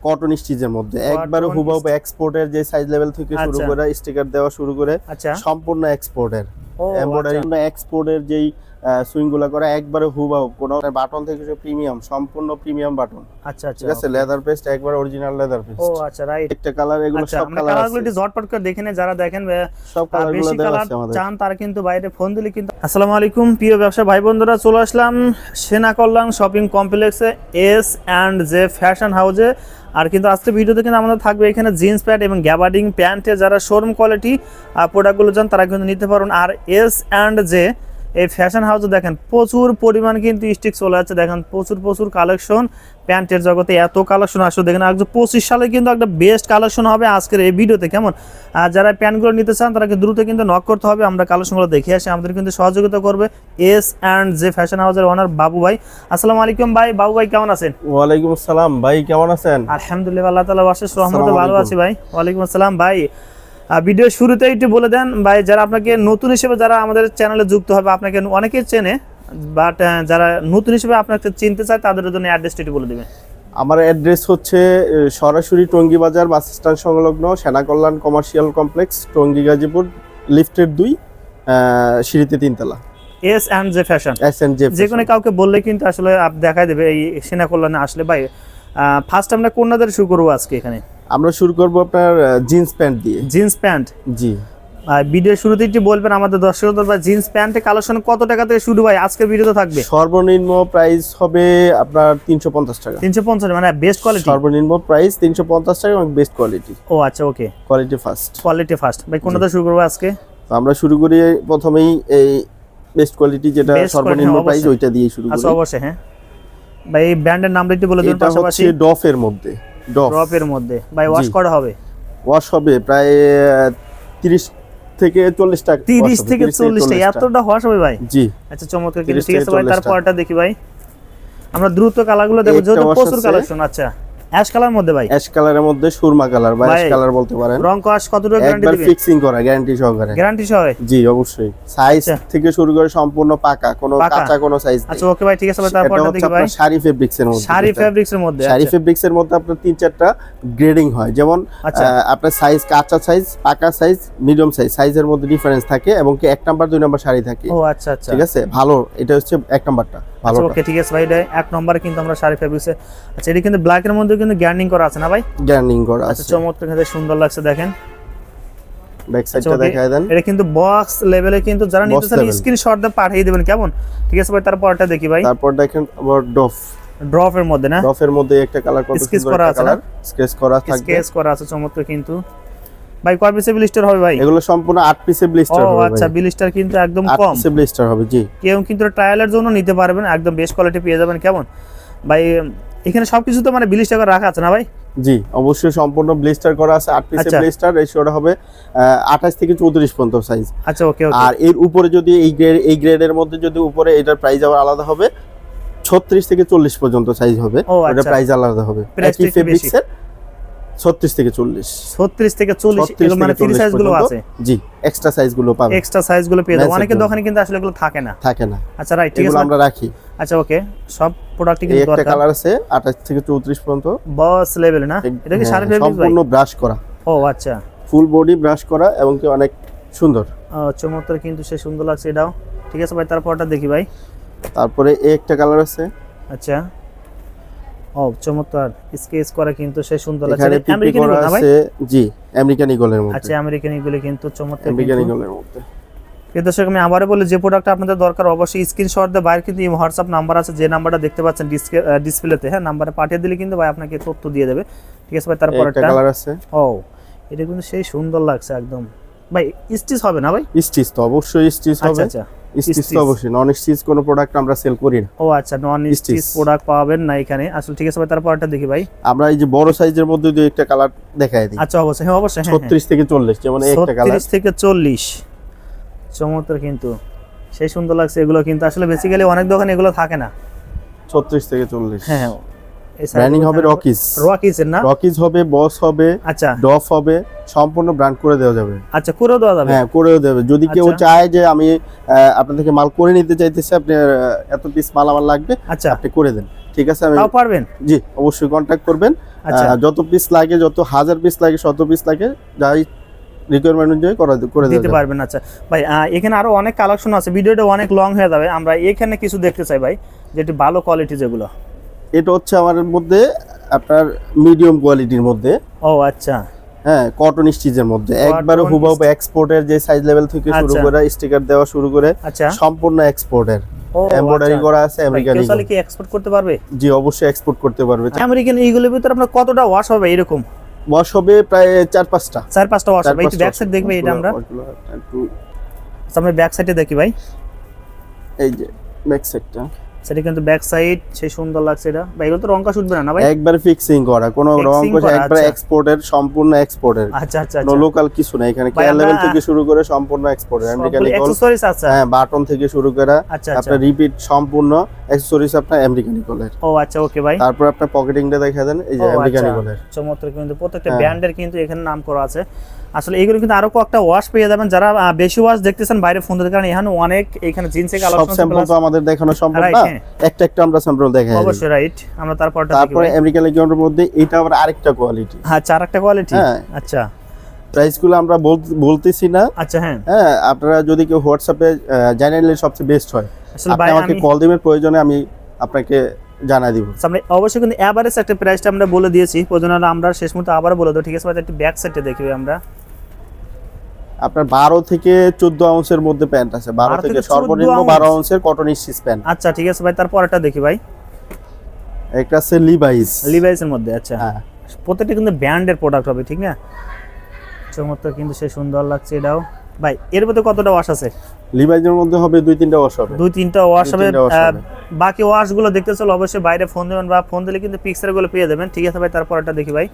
Cotton স্টিচের মধ্যে। একবারে হুবহু এক্সপোর্টের যে সাইজ লেভেল থেকে শুরু আচ্ছা। করে স্টিকার দেওয়া শুরু করে আচ্ছা। সম্পূর্ণ এক্সপোর্টের এমব্রয়ডারি আচ্ছা। এক্সপোর্টের যেই সুইংগুলা করা একবারে হুবাহুব কোনো বাটন থেকে প্রিমিয়াম সম্পূর্ণ প্রিমিয়াম বাটন আচ্ছা আচ্ছা ঠিক আছে? লেদার পেস্ট একবার অরিজিনাল লেদার ও আচ্ছা রাইট একটা কালার এগুলো আচ্ছা সব কালার আছে। একটু ঝটপট করে দেখে নেন যারা দেখেন সব আর কালারগুলো বেশি দেওয়া আছে আমাদের। চান তারা কিন্তু বাইরে ফোন দিলে কিন্তু আসসালামু আলাইকুম প্রিয় ব্যবসা ভাই বন্ধুরা চলে আসলাম সেনা কল্যাণ শপিং কমপ্লেক্সে এস অ্যান্ড জে ফ্যাশন হাউসে আর কিন্তু আজকে ভিডিওতে কিন্তু আমাদের থাকবে এখানে জিন্স প্যান্ট এবং গ্যাবার্ডিং প্যান্টে যারা শোরুম কোয়ালিটি প্রোডাক্টগুলো চান তারা কিন্তু নিতে পারেন। আর এস অ্যান্ড জে এই ফ্যাশন হাউসে দেখেন প্রচুর পরিমাণ কিন্তু স্টিক চলে যাচ্ছে দেখেন প্রচুর প্রচুর কালেকশন প্যান্টের জগতে এত কালেকশন আসলে দেখেন একশো পঁচিশ সালে কিন্তু একটা বেস্ট কালেকশন হবে আজকের এই ভিডিওতে। কেমন? আর যারা প্যান্টগুলো নিতে চান তারা দ্রুত কিন্তু নক করতে হবে। আমরা কালেকশনগুলো দেখে আসি। আমাদের কিন্তু সহযোগিতা করবে এস অ্যান্ড জে ফ্যাশন হাউসের ওনার বাবু ভাই। আসসালামু আলাইকুম ভাই। বাবু ভাই কেমন আছেন? ওয়ালাইকুম আসসালাম। ভাই কেমন আছেন? আলহামদুলিল্লাহ আল্লাহ তালা বাসের রহমতে ভালো আছি ভাই। ওয়ালাইকুম আসসালাম ভাই। ভিডিও শুরুতে একটু বলে দেন ভাই যারা আপনাকে নতুন হিসেবে যারা আমাদের চ্যানেলে যুক্ত হবে আপনাকে অনেকেই চেনে বাট যারা নতুন হিসেবে আপনাকে চিনতে চায় তাদের জন্য অ্যাড্রেসটা একটু বলে দেবেন। আমার অ্যাড্রেস হচ্ছে সরাসরি টঙ্গী বাজার বাস স্ট্যান্ড সংলগ্ন সেনা কল্যাণ কমার্শিয়াল কমপ্লেক্স টঙ্গী গাজীপুর লিফটের দুই সিঁড়িতে তিনতলা। S and J fashion S N J যে কোনো কাউকে বললে কিন্তু আসলে দেখাই দেবে এই সেনা কল্যাণে আসলে। ভাই ফার্স্ট আমরা কন্যাদের শুরু করব আজকে এখানে। আমরা শুরু করব আপনার জিন্স প্যান্ট দিয়ে। জিন্স প্যান্ট জি। ভিডিও শুরুতে একটু বলবেন আমাদের দর্শকদের বা জিন্স প্যান্টের কালেকশন কত টাকা থেকে শুরু ভাই? আজকের ভিডিওতে থাকবে। সর্বনিম্ন প্রাইস হবে আপনার তিনশো পঞ্চাশ টাকা। তিনশো পঞ্চাশ মানে বেস্ট কোয়ালিটি সর্বনিম্ন প্রাইস তিনশো পঞ্চাশ টাকা এবং বেস্ট কোয়ালিটি ও আচ্ছা okay quality first quality first ভাই কোনটা শুরু করব আজকে? তো আমরা শুরু করি প্রথমেই এই বেস্ট কোয়ালিটি যেটা সর্বনিম্ন প্রাইস ওইটা দিয়ে শুরু আচ্ছা করি। অবশ্যই হ্যাঁ। ভাই এই ব্র্যান্ডের নামটা একটু বলে দিন পাশাপাশি। ডফের মধ্যে। ড্রপের মধ্যে। ভাই ওয়াশ করা হবে? ওয়াশ হবে প্রায় তিরিশ থেকে চল্লিশ টাকা। তিরিশ wash হবে, থেকে 30 চল্লিশ টাকা। এতটা ওয়াশ হবে ভাই? জি। আচ্ছা চমৎকার। কিন্তু ঠিক আছে ভাই তারপরটা দেখি ভাই। আমরা দ্রুত কালারগুলো দেখব একটা যেহেতু প্রচুর কালেকশন আচ্ছা। অ্যাশ কালার মধ্যে ভাই? অ্যাশ কালারের মধ্যে সুরমা কালার বা অ্যাশ কালার বলতে পারেন। রং কস কতটুকু গ্যারান্টি একবার দিবেন? ফিক্সিং করা গ্যারান্টি সহকারে। গ্যারান্টি সহ জি অবশ্যই। সাইজ আচ্ছা। থেকে শুরু করে সম্পূর্ণ পাকা কোনো কাঁচা কোনো সাইজ আচ্ছা ওকে ভাই ঠিক আছে তারপরটা হচ্ছে দেখি ভাই। শাড়ি ফেব্রিক্স এর মধ্যে শাড়ি যেটা। ফেব্রিক্স এর মধ্যে শাড়ি আচ্ছা। ফেব্রিক্স এর মধ্যে আপনার তিন চারটা গ্রেডিং হয়। যেমন আচ্ছা। আপনার সাইজ কাঁচা সাইজ পাকা সাইজ মিডিয়াম সাইজ সাইজের মধ্যে ডিফারেন্স থাকে এবং কি এক নাম্বার দুই নাম্বার শাড়ি থাকে। ও আচ্ছা আচ্ছা। ঠিক আছে? ভালো এটা হচ্ছে এক নাম্বারটা আচ্ছা ওকে ঠিক আছে ভাই এটা এক নম্বরে কিন্তু আমরা শাড়ি ফেব্রিক্সে আচ্ছা এটা কিন্তু ব্ল্যাক এর মধ্যে কিন্তু গ্যান্ডিং করা আছে না ভাই? গ্যার্নিং করা আচ্ছা আছে। চমৎকার কিন্তু সুন্দর লাগছে দেখেন। ব্যাক আচ্ছা, সাইডটা। দেখায় দেন। এটা কিন্তু বক্স লেভেলে কিন্তু যারা নিতে চান স্ক্রিনশট দিয়ে পাঠিয়ে দিবেন কেমন? ঠিক আছে ভাই তারপরটা দেখি ভাই। তারপর দেখেন আবার ডফ ড্রপ এর মধ্যে না? ডফের মধ্যে একটা কালার Sketch সুন্দর করা আছে স্কেচ করা থাকবে স্কেচ করা আছে চমৎকার কিন্তু। ভাই কয় পিসে ব্লিস্টার হবে ভাই? এগুলো সম্পূর্ণ আট পিসে ব্লিস্টার হবে ও আচ্ছা ব্লিস্টার কিন্তু একদম কম। পিসে ব্লিস্টার হবে জি। কেউ কিন্তু ট্রায়ালের জন্য নিতে পারবেন একদম বেস্ট কোয়ালিটি পেয়ে যাবেন কেমন? ভাই এখানে সবকিছু তো মানে ব্লিস্টার করে রাখা আছে না ভাই? জি অবশ্যই সম্পূর্ণ ব্লিস্টার করা আছে আট পিসে আচ্ছা। ব্লিস্টার রেশিওটা হবে আঠাশ থেকে চৌত্রিশ পর্যন্ত সাইজ আচ্ছা ওকে ওকে আর এর উপরে যদি এই গ্রেড এই গ্রেডের মধ্যে যদি উপরে এটার প্রাইস আবার আলাদা হবে ছত্রিশ থেকে চল্লিশ পর্যন্ত সাইজ হবে ওটা আচ্ছা। প্রাইস আলাদা হবে। একই ফেব্রিক্সের ছত্রিশ থেকে চল্লিশ। ছত্রিশ থেকে চল্লিশ 36 মানে ফ্রি সাইজগুলো আছে? জি এক্সট্রা সাইজগুলো পাবে এক্সট্রা সাইজগুলো পেয়ে যাব Massive অনেকেরগুলো। দোকানে কিন্তু আসলে এগুলো থাকে না। থাকে না। আচ্ছা রাইট ঠিক এগুলো আছে আমরা রাখি। আচ্ছা ওকে সব কিন্তু একটা কালার আছে আঠাশ থেকে চৌত্রিশ পর্যন্ত। বস লেভেল না? এটা কি হ্যাঁ, সাড়ে ভাই সম্পূর্ণ ব্রাশ করা। ও আচ্ছা। ফুল বডি ব্রাশ করা এবং কি অনেক সুন্দর। চমৎকার কিন্তু সে সুন্দর লাগছে এটাও। ঠিক আছে ভাই তারপরটা দেখি ভাই। তারপরে একটা কালার আছে। আচ্ছা। ও চমৎকার। স্কেচ করা কিন্তু সে সুন্দর লাগছে। আমেরিকান ইগল না ভাই? জি আমেরিকান ইগলের মধ্যে। আচ্ছা আমেরিকান ইগলে কিন্তু চমৎকার আমেরিকান ইগলের মধ্যে। প্রিয় দর্শক আমি আবারও বলি যে প্রোডাক্ট আপনাদের দরকার অবশ্যই স্ক্রিনশট দিয়ে বাইরে কিন্তু হোয়াটসঅ্যাপ নাম্বার আছে যে নাম্বারটা দেখতে পাচ্ছেন ডিসপ্লেতে হ্যাঁ নাম্বারে পাঠিয়ে দিলে কিন্তু ভাই আপনাকে তথ্য দিয়ে দেবে। ঠিক আছে ভাই একটা কালার আছে। ও এটা কিন্তু সেই সুন্দর লাগছে একদম। ভাই স্টিচ হবে না ভাই? স্টিচ তো অবশ্যই স্টিচ আচ্ছা হবে। আচ্ছা। স্টিচ অবশ্যই নন স্টিচ কোনো প্রোডাক্ট আমরা সেল করি না। ও আচ্ছা নন স্টিচ প্রোডাক্ট পাবেন না এখানে। আসলে ঠিক আছে ভাই তারপরটা দেখি ভাই। আমরা এই যে বড় সাইজের মধ্যে দুই একটা কালার দিই। আচ্ছা অবশ্যই হ্যাঁ অবশ্যই হ্যাঁ, হ্যাঁ। ছত্রিশ থেকে চল্লিশ যেমন একটা কালার থেকে চল্লিশ। চমৎকার কিন্তু। সেই সুন্দর লাগছে এগুলো কিন্তু আসলে বেসিক্যালি অনেক দোকানে এগুলো থাকে না। ছত্রিশ থেকে চল্লিশ। হ্যাঁ হ্যাঁ। ব্র্যান্ডিং হবে রকিজ রকিসের না? রকিজ হবে বস হবে আচ্ছা। ডফ হবে সম্পূর্ণ ব্র্যান্ড করে দেওয়া যাবে। আচ্ছা করেও দেওয়া যাবে? হ্যাঁ করেও দেবে যদি কেউ আচ্ছা। চায় যে আমি আপনার থেকে মাল করে নিতে চাইতেছি আপনি এত পিস মাল আমার লাগবে আচ্ছা। আপনি করে দেন। ঠিক আছে আমি তাও পারবেন? জি অবশ্যই কন্ট্যাক্ট করবেন। আচ্ছা। যত পিস লাগে যত হাজার পিস লাগে শত পিস লাগে যাই রিকোয়ারমেন্ট অনুযায়ী করা করে দিতে পারবেন আচ্ছা। ভাই এখানে আরও অনেক কালেকশন আছে। ভিডিওটা অনেক লং হয়ে যাবে। আমরা এখানে কিছু দেখতে চাই ভাই যেটি ভালো কোয়ালিটি যেগুলো। এটা হচ্ছে আমার মধ্যে আপনার মিডিয়াম কোয়ালিটির মধ্যে। ও আচ্ছা। হ্যাঁ কটন স্টিচের মধ্যে। একবারে হুবাহু এক্সপোর্টের যে সাইজ লেভেল থেকে শুরু আচ্ছা। করে স্টিকার দেওয়া শুরু করে আচ্ছা। সম্পূর্ণ এক্সপোর্টের এমব্রয়ডারি আচ্ছা। করা আছে আমেরিকান চাইলে কি এক্সপোর্ট করতে পারবে? জি অবশ্যই এক্সপোর্ট করতে পারবে। আমেরিকান এইগুলোর ভিতরে আপনার কতটা ওয়াশ হবে এরকম? ওয়াশ হবে প্রায় চার পাঁচটা। চার পাঁচটা ওয়াশ হবে। একটু ব্যাক সাইড দেখবে এটা আমরা। আমরা ব্যাক সাইডে দেখি ভাই। এই যে ব্যাক সাইডটা সেটা কিন্তু ব্যাক সাইড সেই সুন্দর লাগছে এটা। ভাই এগুলো তো রংকা শুটবে না না ভাই? একবার ফিক্সিং করা কোনো রং করে একবার আচ্ছা। এক্সপোর্টের সম্পূর্ণ এক্সপোর্টের আচ্ছা আচ্ছা কোনো আচ্ছা। লোকাল কিছু না এখানে কেয়ার লেভেল থেকে শুরু করে সম্পূর্ণ এক্সপোর্টের আমেরিকান ইগল অ্যাকসেসরিজ আছে হ্যাঁ বাটন থেকে শুরু করে আচ্ছা আচ্ছা। আপনার রিপিট সম্পূর্ণ অ্যাকসেসরিজ আপনার আমেরিকান ইগলের ও আচ্ছা ওকে ভাই। তারপর আপনার পকেটিংটা দেখা দেন এই যে আমেরিকান আচ্ছা। ইগলের চমৎকার কিন্তু প্রত্যেকটা। ব্র্যান্ডের কিন্তু এখানে নাম করা আছে। আসলে এগুলো কিন্তু আরও কয়েকটা ওয়াশ পেয়ে যাবেন। যারা বেশি ওয়াশ দেখতেছেন বাইরে ফোন দিতে কারণ এখানে অনেক এখানে জিন্সের সব কালেকশন স্যাম্পল তো আমাদের দেখানো সম্ভব না। হ্যাঁ। একটা একটা আমরা স্যাম্পল দেখাই অবশ্যই রাইট আমরা তারপরটা দেখি তারপরে আমেরিকান ইগলের মধ্যে এটা আবার আরেকটা কোয়ালিটি হ্যাঁ চার একটা কোয়ালিটি হ্যাঁ। আচ্ছা। প্রাইসগুলো আমরা বলতেছি না। আচ্ছা হ্যাঁ। হ্যাঁ আপনারা যদি কেউ হোয়াটসঅ্যাপে জানিয়ে নিলে সবচেয়ে বেস্ট হয়। আসলে আপনি ভাই আমাকে কল দিবেন প্রয়োজনে আমি আপনাকে জানাই দিব। আচ্ছা, আমরা অবশ্যই কিন্তু এভারেজ একটা প্রাইসটা আমরা বলে দিয়েছি। প্রয়োজন আমরা শেষ মুহূর্তে আবার বলে দেবো। ঠিক আছে ভাই? একটু ব্যাক সাইডে দেখি ভাই আমরা। আপনার বারো থেকে চোদ্দ আউন্সের মধ্যে প্যান্ট আছে। বারো থেকে থেকে 14 সর্বনিম্ন বারো আউন্সের কটন স্টিচ প্যান্ট আচ্ছা ঠিক আছে ভাই তারপরটা দেখি ভাই। একটা আছে লিভাইস লিভাইসের মধ্যে আচ্ছা। হ্যাঁ। প্রত্যেকটা কিন্তু ব্র্যান্ডের প্রোডাক্ট হবে ঠিক না? চমৎকার কিন্তু সে সুন্দর লাগছে এটাও। ভাই এর মধ্যে কতটা ওয়াশ আছে? লিভাইজের মধ্যে হবে দুই তিনটা ওয়াশ হবে। দুই তিনটা ওয়াশ হবে। বাকি ওয়াশগুলো দেখতে চলো অবশ্যই বাইরে ফোন দেবেন বা ফোন দিলে কিন্তু পিকচারগুলো পেয়ে যাবেন। ঠিক আছে ভাই তারপর একটা দেখি ভাই।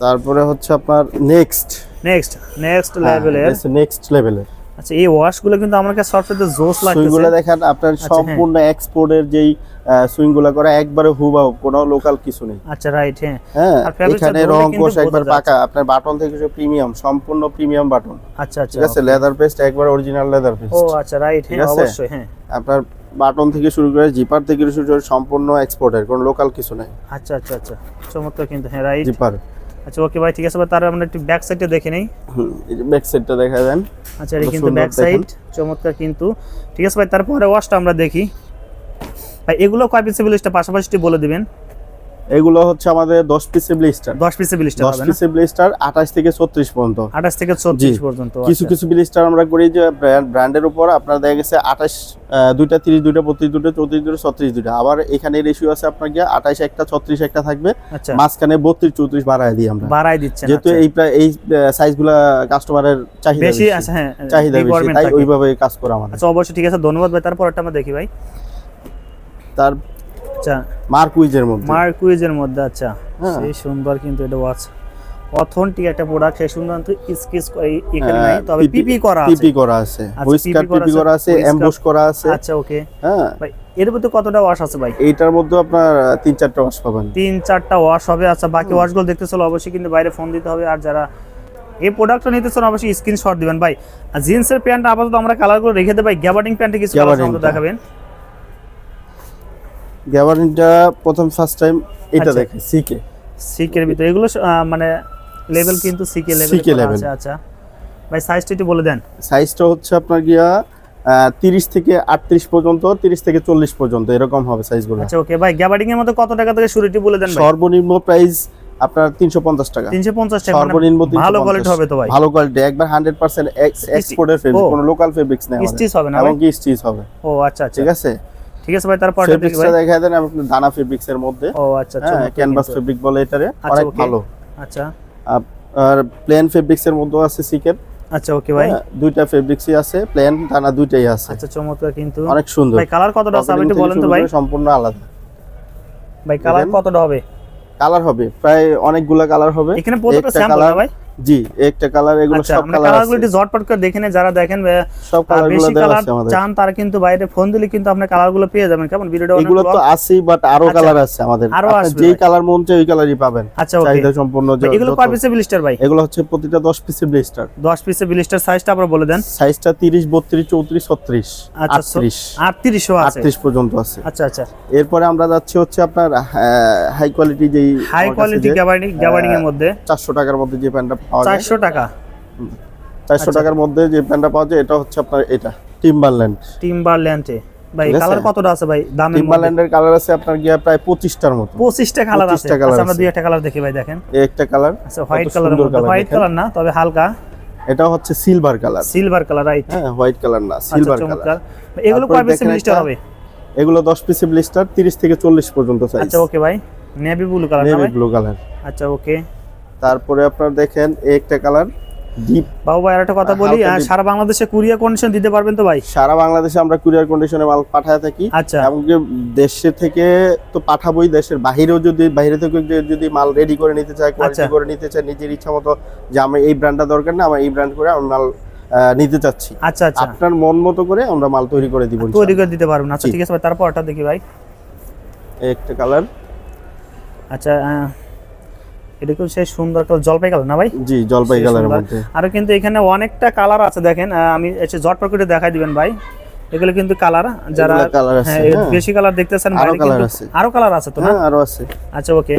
তারপরে হচ্ছে আপনার নেক্সট নেক্সট নেক্সট হ্যাঁ, লেভেলের নেক্সট লেভেলের আচ্ছা এই ওয়াশগুলো কিন্তু আমার কাছে সবচেয়ে জোস সুইংগুলো লাগতেছে দেখেন আপনার হ্যাঁ। সম্পূর্ণ এক্সপোর্টের যেই সুইংগুলো করা একবারে হুবাহু কোনো লোকাল কিছু নেই। আচ্ছা রাইট হ্যাঁ। হ্যাঁ আর এখানে রং কোষ একবার পাকা আপনার বাটন থেকে প্রিমিয়াম সম্পূর্ণ প্রিমিয়াম বাটন আচ্ছা আচ্ছা ঠিক আছে লেদার পেস্ট একবার অরিজিনাল লেদার পেস্ট ও আচ্ছা রাইট হ্যাঁ? অবশ্যই হ্যাঁ। আপনার বাটন থেকে শুরু করে জিপার থেকে শুরু করে সম্পূর্ণ এক্সপোর্টের কোনো লোকাল কিছু নাই। আচ্ছা আচ্ছা আচ্ছা চমৎকার কিন্তু হ্যাঁ রাইট জিপার আচ্ছা ওকে ভাই ঠিক আছে তার আমরা একটু ব্যাক সাইডটা দেখে নেই। ব্যাক সাইডটা দেখা দেন আচ্ছা এটা কিন্তু ব্যাক সাইড চমৎকার কিন্তু। ঠিক আছে ভাই তারপরে ওয়াশটা আমরা দেখি। ভাই এগুলো কয় পিসে বিলিশটা পাশাপাশি বলে দিবেন? এগুলো হচ্ছে আমাদের দশ পিসের ব্লিস্টার দশ পিসে বিলিশটা দশ হবে না? পিসের ব্লিস্টার আঠাশ থেকে ছত্রিশ পর্যন্ত। আঠাশ থেকে চৌত্রিশ পর্যন্ত কিছু আচ্ছা। কিছু ব্লিস্টার আমরা করি যে ব্র্যান্ডের উপর আপনার দেখা গেছে আঠাশ দুইটা তিরিশ দুইটা বত্রিশ দুটো চৌত্রিশ দুটো ছত্রিশ দুটো আবার এখানে রেশিও আছে আপনার গিয়ে আঠাশ একটা ছত্রিশ একটা থাকবে। আচ্ছা। মাঝখানে বত্রিশ চৌত্রিশ বাড়ায় দিই আমরা। বাড়াই দিচ্ছেন যেহেতু আচ্ছা। এই প্রায় এই সাইজগুলা কাস্টমারের চাহিদা বেশি আছে হ্যাঁ চাহিদা বেশি। তাই ওইভাবে কাজ করা আমাদের। আচ্ছা অবশ্যই ঠিক আছে ধন্যবাদ ভাই। তারপর একটা আমরা দেখি ভাই। তার আচ্ছা। মার্কুইজের মধ্যে। মার্কুইজের মধ্যে আচ্ছা। হ্যাঁ। সেই সুন্দর কিন্তু এটা ওয়াচ অথেন্টিক একটা প্রোডাক্ট সেই সুন্দর কিন্তু স্কিচ এখানে নাই তবে পিপি করা আছে। পিপি করা আছে। আচ্ছা, হুইস্কার পিপি করা আছে করা আছে। আচ্ছা ওকে হ্যাঁ। ভাই এর মধ্যে কতটা ওয়াশ আছে ভাই? এইটার মধ্যে আপনার তিন চারটা ওয়াশ পাবেন। তিন চারটা ওয়াশ হবে আচ্ছা বাকি ওয়াশগুলো দেখতে চলো অবশ্যই কিন্তু বাইরে ফোন দিতে হবে। আর যারা এই প্রোডাক্টটা নিতে চান অবশ্যই স্ক্রিনশট দিবেন। ভাই আর জিন্সের প্যান্ট আপাতত আমরা কালারগুলো রেখে দেবো। ভাই গ্যাবার্ডিং প্যান্টে কিছু দেখাবেন। গ্যাবারিনটা প্রথম ফার্স্ট টাইম এটা আচ্ছা। দেখে সিকে সিকের ভিতরে। এগুলো মানে লেভেল কিন্তু সিকে লেভেল level। আছে আচ্ছা। ভাই সাইজটা একটু বলে দেন। সাইজটা হচ্ছে আপনার গিয়া তিরিশ থেকে আটত্রিশ পর্যন্ত তিরিশ থেকে চল্লিশ পর্যন্ত এরকম হবে সাইজগুলো আচ্ছা ওকে ভাই গ্যাবার্ডিং এর মধ্যে কত টাকা থেকে শুরু একটু বলে দেন ভাই। সর্বনিম্ন প্রাইস আপনার তিনশো পঞ্চাশ টাকা। তিনশো পঞ্চাশ টাকা মানে সর্বনিম্ন ভালো কোয়ালিটি হবে তো ভাই। ভালো কোয়ালিটি একবার হান্ড্রেড পার্সেন্ট এক্সপোর্টের ফেব্রিক। কোনো লোকাল ফেব্রিক্স নেই। স্টিচ হবে না ভাই? এমনকি স্টিচ হবে। ও আচ্ছা আচ্ছা। ঠিক আছে? ঠিক আছে ভাই তারপর ফেব্রিক্সটা দেখা দেন আপনার দানা ফেব্রিক্স এর মধ্যে। ও আচ্ছা চমৎকার ক্যানভাস ফেব্রিক বলে এটারে। আচ্ছা, অনেক ভালো। আচ্ছা। আর প্লেন ফেব্রিক্স এর মধ্যেও আছে সিকের আচ্ছা ওকে ভাই। হ্যাঁ, দুইটা ফেব্রিক্সই আছে প্লেন দানা দুইটাই আছে। আচ্ছা চমৎকার কিন্তু। অনেক সুন্দর। ভাই কালার কতটা আছে আপনি বলেন তো ভাই। সম্পূর্ণ আলাদা। ভাই কালার কতটা হবে? কালার হবে। প্রায় অনেকগুলা কালার হবে। এখানে প্রত্যেকটা স্যাম্পল ভাই? জি একটা কালার এগুলো আচ্ছা সব কালার আছে। একটু ঝটপট করে দেখে নেই যারা দেখেন সব আর কালারগুলো বেশি দেওয়া আছে আমাদের। চান তারা কিন্তু বাইরে ফোন দিলে কিন্তু আপনি কালারগুলো পেয়ে যাবেন। কেমন? ভিডিওটা এগুলো তো। আছেই বাট আরও আচ্ছা, কালার আছে আমাদের। আসবে যেই কালার মন চাই ওই কালারই পাবেন। আচ্ছা চাহিদা সম্পূর্ণ এগুলো যত- কয় পিসের ব্লিস্টার ভাই? এগুলো হচ্ছে প্রতিটা 10 পিসের ব্লেস্টার 10 পিসের ব্লিস্টার সাইজটা আবার বলে দেন। সাইজটা 30 32 34 36 আচ্ছা 38 3800 আছে। 38 পর্যন্ত আছে। আচ্ছা আচ্ছা। এরপরে আমরা যাচ্ছি হচ্ছে আপনার হাই কোয়ালিটি যেই হাই কোয়ালিটি গ্যাবার্ডিং গ্যাবার্ডিং এর মধ্যে। 400 টাকার মধ্যে যে প্যান্টটা 400 টাকা। 400 আচ্ছা। টাকার মধ্যে যে প্যান্টটা পাওয়া যায় এটা হচ্ছে আপনার এটা টিম্বারল্যান্ড টিম্বারল্যান্ডে ভাই কালার কতটা আছে ভাই? টিম্বারল্যান্ডের কালার আছে আপনার গিয়া প্রায় 25টার মতো। 25টা কালার আছে। আচ্ছা আমরা দুই একটা কালার দেখি ভাই দেখেন। এই একটা কালার আচ্ছা হোয়াইট colour হোয়াইট কালার না তবে হালকা। এটা হচ্ছে silver colour silver colour right হ্যাঁ হোয়াইট কালার না আচ্ছা সিলভার কালার এগুলো কয় পিসের একটা হবে? এগুলো 10 পিসের ব্লিস্টার 30 থেকে 40 পর্যন্ত সাইজ আচ্ছা ওকে ভাই। Navy blue colour navy blue colour আচ্ছা ওকে তারপরে আপনার দেখেন এই একটা কালার ডিপ বাবু ভাই আর একটা কথা বলি। সারা বাংলাদেশে কুরিয়ার কন্ডিশন দিতে পারবেন তো ভাই? সারা বাংলাদেশে আমরা কুরিয়ার কন্ডিশনে মাল পাঠায় থাকি। আচ্ছা। এমনকি দেশে থেকে তো পাঠাবোই দেশের বাহিরেও যদি বাইরে থেকে যদি মাল রেডি করে নিতে চায় কোয়ালিটি আচ্ছা। করে নিতে চায় নিজের ইচ্ছা মতো যে আমার এই ব্র্যান্ডটা দরকার না আমার এই ব্র্যান্ড করে আমি মাল নিতে চাচ্ছি। আচ্ছা আচ্ছা। আপনার মন মতো করে আমরা মাল তৈরি করে দিব তৈরি করে দিতে পারবেন। আচ্ছা ঠিক আছে ভাই তারপরটা দেখি ভাই। একটা কালার। আচ্ছা এটা খুব সেই সুন্দর একটা জলপাই কালার না ভাই? জি জলপাই সেই কালারের মধ্যে। আরও কিন্তু এখানে অনেকটা কালার আছে দেখেন আমি এসে করে দেখাই দিবেন ভাই। এগুলো কিন্তু কালার যারা হ্যাঁ, হ্যাঁ। বেশি কালার দেখতেছেন আরও বাইরে কিন্তু আরও কালার আছে তো না? হ্যাঁ আরও আছে। আচ্ছা ওকে।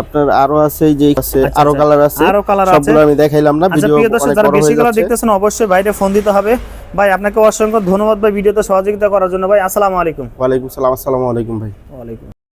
আপনার আরও আছে যে আছে আচ্ছা, আরও আচ্ছা। কালার আছে। আরও colour আছে। সবগুলো আমি দেখাইলাম না আচ্ছা ভিডিও প্রিয় দর্শক যারা বেশি কালার দেখতেছেন অবশ্যই বাইরে ফোন দিতে হবে। ভাই আপনাকে অসংখ্য ধন্যবাদ ভাই ভিডিওতে সহযোগিতা করার জন্য। ভাই আসসালামু আলাইকুম। ওয়ালাইকুম সালাম আসসালামু আলাইকুম ভাই। ওয়ালাইকুম